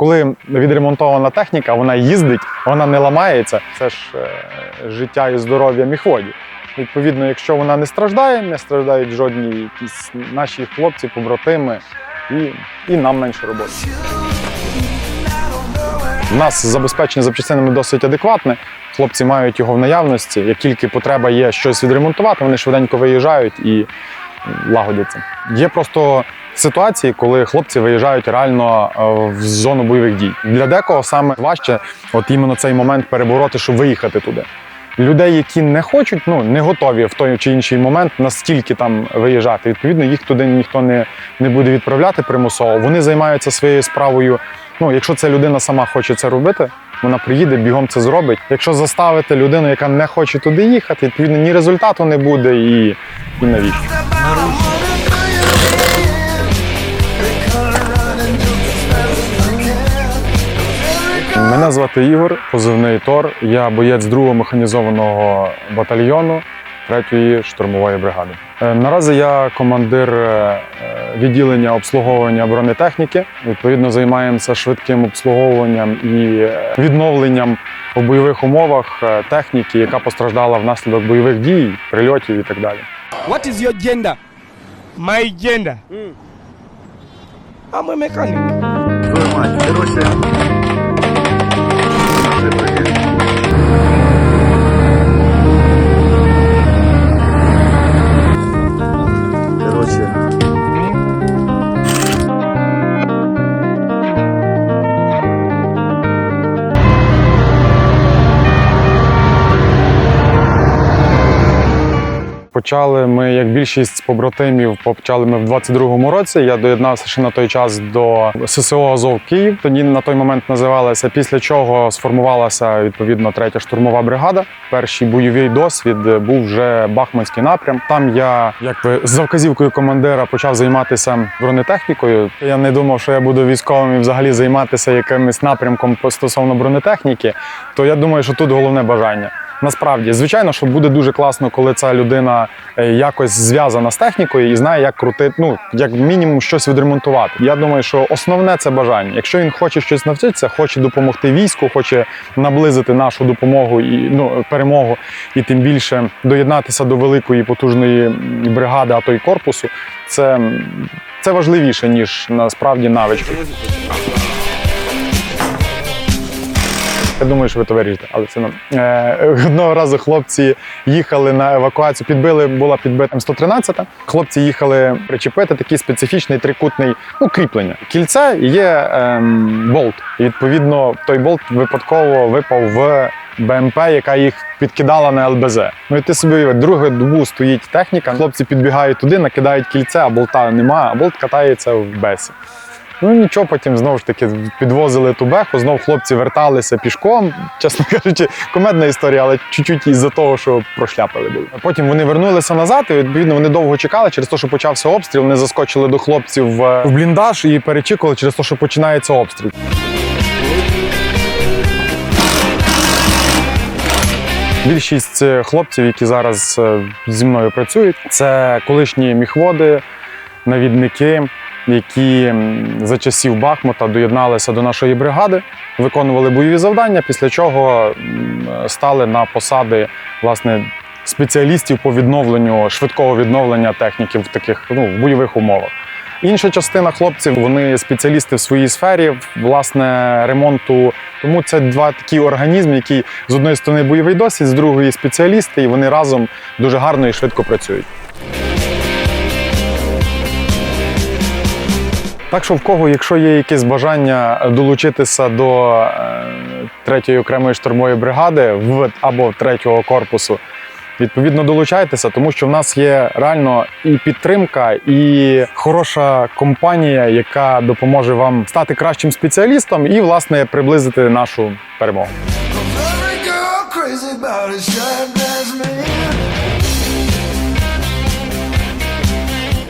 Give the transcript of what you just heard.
коли відремонтована техніка, вона їздить, вона не ламається. Це ж е, життя і здоров'я міхводів. Відповідно, якщо вона не страждає, не страждають жодні якісь наші хлопці, побратими, і, і нам менше роботи. У нас забезпечення запчастинами досить адекватне. Хлопці мають його в наявності. Як тільки потреба є щось відремонтувати, вони швиденько виїжджають і лагодяться. Є просто ситуації, коли хлопці виїжджають реально е, в зону бойових дій. Для декого саме важче, от іменно цей момент перебороти, щоб виїхати туди. Людей, які не хочуть, ну не готові в той чи інший момент настільки там виїжджати. Відповідно, їх туди ніхто не, не буде відправляти примусово. Вони займаються своєю справою. Ну, якщо ця людина сама хоче це робити, вона приїде, бігом це зробить. Якщо заставити людину, яка не хоче туди їхати, відповідно ні результату не буде і, і навіщо. Мене звати Ігор, позивний Тор. Я боєць 2-го механізованого батальйону 3-ї штурмової бригади. Е, Наразі я командир е, відділення обслуговування бронетехніки. Відповідно, займаємося швидким обслуговуванням і е, відновленням в бойових умовах е, техніки, яка постраждала внаслідок бойових дій, прильотів і так далі. What is your gender? My gender. I'm a mechanic. Твою мать, Почали ми, як більшість побратимів, почали ми в 22-му році. Я доєднався ще на той час до ССО Азов Київ. Тоді на той момент називалася. Після чого сформувалася відповідно третя штурмова бригада. Перший бойовий досвід був вже Бахманський напрям. Там я, як ви за вказівкою командира, почав займатися бронетехнікою. Я не думав, що я буду військовим і взагалі займатися якимось напрямком стосовно бронетехніки. То я думаю, що тут головне бажання. Насправді, звичайно, що буде дуже класно, коли ця людина е, якось зв'язана з технікою і знає, як крутити, ну як мінімум щось відремонтувати. Я думаю, що основне це бажання. Якщо він хоче щось навчитися, хоче допомогти війську, хоче наблизити нашу допомогу і ну перемогу, і тим більше доєднатися до великої потужної бригади, а то й корпусу, це, це важливіше ніж насправді навички. Я думаю, що ви то виріжете, але це нам. Е, одного разу хлопці їхали на евакуацію, підбили, була підбита М113. Хлопці їхали причепити такий специфічний трикутний ну. Кільце є ем, болт. І відповідно той болт випадково випав в БМП, яка їх підкидала на ЛБЗ. Ну і ти собі другу добу стоїть техніка. Хлопці підбігають туди, накидають кільце, а болта немає, а болт катається в бесі. Ну нічого, потім знову ж таки підвозили ту беху, знов хлопці верталися пішком. Чесно кажучи, комедна історія, але чуть-чуть із-за того, що прошляпали були. Потім вони вернулися назад, і відповідно вони довго чекали через те, що почався обстріл. Вони заскочили до хлопців в в бліндаж і перечікували через те, що починається обстріл. Більшість е, хлопців, які зараз е, зі мною працюють, це колишні міхводи, навідники, які за часів Бахмута доєдналися до нашої бригади, виконували бойові завдання, після чого стали на посади власне спеціалістів по відновленню швидкого відновлення техніки в таких ну, в бойових умовах. Інша частина хлопців вони спеціалісти в своїй сфері, власне, ремонту. Тому це два такі організми, які з одної сторони бойовий досвід, з другої спеціалісти, і вони разом дуже гарно і швидко працюють. Так що в кого, якщо є якесь бажання долучитися до е, третьої окремої штурмової бригади в або третього корпусу, відповідно долучайтеся, тому що в нас є реально і підтримка, і хороша компанія, яка допоможе вам стати кращим спеціалістом і власне приблизити нашу перемогу.